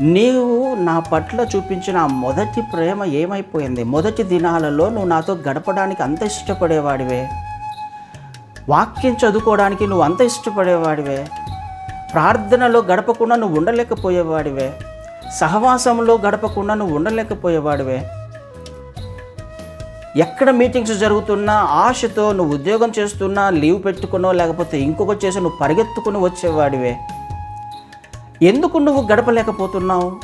నీవు నా పట్ల చూపించిన ఆ మొదటి ప్రేమ ఏమైపోయింది? మొదటి దినాలలో నువ్వు నాతో గడపడానికి అంత ఇష్టపడేవాడివే. వాక్యం చదువుకోవడానికి నువ్వు అంత ఇష్టపడేవాడివే. ప్రార్థనలో గడపకుండా నువ్వు ఉండలేకపోయేవాడివే. సహవాసంలో గడపకుండా నువ్వు ఉండలేకపోయేవాడివే. ఎక్కడ మీటింగ్స్ జరుగుతున్నా ఆశతో నువ్వు ఉద్యోగం చేస్తున్నా లీవ్ పెట్టుకున్నావు లేకపోతే ఇంకొక చేసి నువ్వు పరిగెత్తుకుని వచ్చేవాడివే. ఎందుకు నువ్వు గడపలేకపోతున్నావు?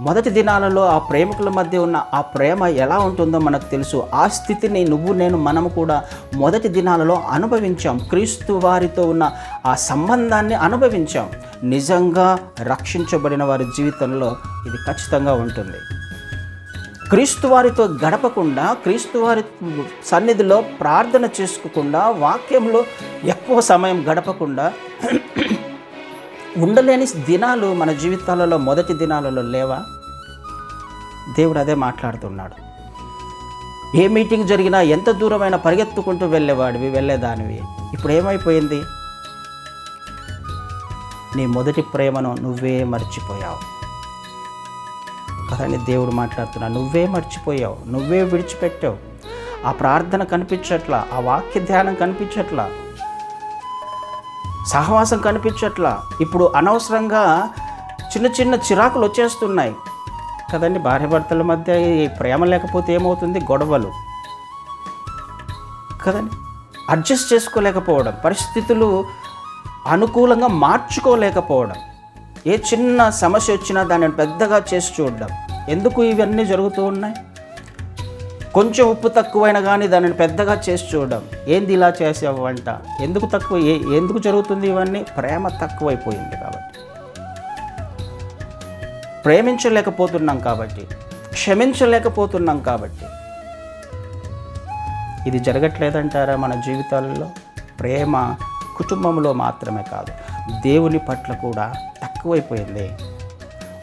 మొదటి దినాలలో ఆ ప్రేమికుల మధ్య ఉన్న ఆ ప్రేమ ఎలా ఉంటుందో మనకు తెలుసు. ఆ స్థితిని నువ్వు నేను మనము కూడా మొదటి దినాలలో అనుభవించాం. క్రీస్తు వారితో ఉన్న ఆ సంబంధాన్ని అనుభవించాం. నిజంగా రక్షించబడిన వారి జీవితంలో ఇది ఖచ్చితంగా ఉంటుంది. క్రీస్తు వారితో గడపకుండా క్రీస్తు వారి సన్నిధిలో ప్రార్థన చేసుకోకుండా వాక్యంలో ఎక్కువ సమయం గడపకుండా ఉండలేని దినాలు మన జీవితాలలో మొదటి దినాలలో లేవా? దేవుడు అదే మాట్లాడుతున్నాడు. ఏ మీటింగ్ జరిగినా ఎంత దూరమైన పరిగెత్తుకుంటూ వెళ్ళేవాడివి వెళ్ళేదానివి? ఇప్పుడు ఏమైపోయింది? నీ మొదటి ప్రేమను నువ్వే మర్చిపోయావు. కదండి దేవుడు మాట్లాడుతున్నా నువ్వే మర్చిపోయావు నువ్వే విడిచిపెట్టావు. ఆ ప్రార్థన కనిపించట్లా ఆ వాక్య ధ్యానం కనిపించట్లా. సహవాసం కనిపించట్లా. ఇప్పుడు అనవసరంగా చిన్న చిన్న చిరాకులు వచ్చేస్తున్నాయి. కదండి భార్యాభర్తల మధ్య ఈ ప్రేమ లేకపోతే ఏమవుతుంది? గొడవలు. కదండి అడ్జస్ట్ చేసుకోలేకపోవడం పరిస్థితులు అనుకూలంగా మార్చుకోలేకపోవడం. ఏ చిన్న సమస్య వచ్చినా దాన్ని పెద్దగా చేసి చూడడం. ఎందుకు ఇవన్నీ జరుగుతూ ఉన్నాయి? కొంచెం ఉప్పు తక్కువైనా కానీ దానిని పెద్దగా చేసి చూడడం. ఏంది ఇలా చేసావు వంట ఎందుకు తక్కువ? ఏ ఎందుకు జరుగుతుంది ఇవన్నీ? ప్రేమ తక్కువైపోయింది కాబట్టి. ప్రేమించలేకపోతున్నాం కాబట్టి. క్షమించలేకపోతున్నాం కాబట్టి. ఇది జరగట్లేదంటారా మన జీవితాలలో? ప్రేమ కుటుంబంలో మాత్రమే కాదు. దేవుని పట్ల కూడా తక్కువైపోయింది.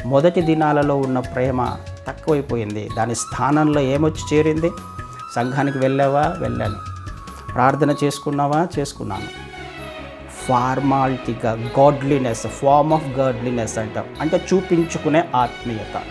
మొదటి దినాలలో ఉన్న ప్రేమ తక్కువైపోయింది. దాని స్థానంలో ఏమొచ్చి చేరింది? సంఘానికి వెళ్ళావా? వెళ్ళాను. ప్రార్థన చేసుకున్నావా? చేసుకున్నాను. ఫార్మాలిటీగా గాడ్లీనెస్ ఫార్మ్ ఆఫ్ గాడ్లీనెస్ అంటాం. అంటే చూపించుకునే ఆత్మీయత.